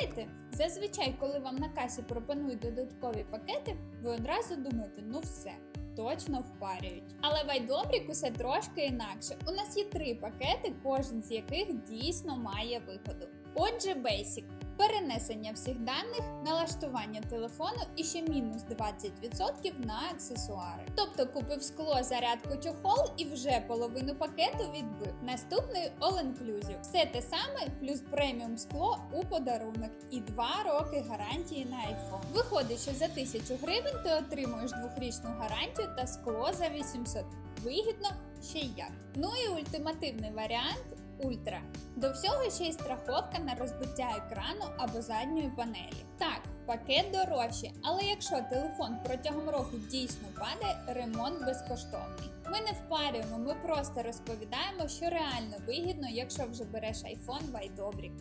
знаєте, зазвичай, коли вам на касі пропонують додаткові пакети, ви одразу думаєте, ну все. Точно впарюють. Але в iDobrik усе трошки інакше. У нас є три пакети, кожен з яких дійсно має виходу. Отже, Basic перенесення всіх даних, налаштування телефону і ще мінус 20% на аксесуари. Тобто купив скло, зарядку чохол і вже половину пакету відбив. Наступний All Inclusive. Все те саме, плюс преміум скло у подарунок і 2 роки гарантії на iPhone. Виходить, що за 1000 гривень ти отримуєш двохрічну гарантію та скло за 800. Вигідно ще й як. Ну і ультимативний варіант Ультра. До всього ще й страховка на розбиття екрану або задньої панелі. Так, пакет дорожчий, але якщо телефон протягом року дійсно падає, ремонт безкоштовний. Ми не впарюємо, ми просто розповідаємо, що реально вигідно, якщо вже береш iPhone в iDobrik.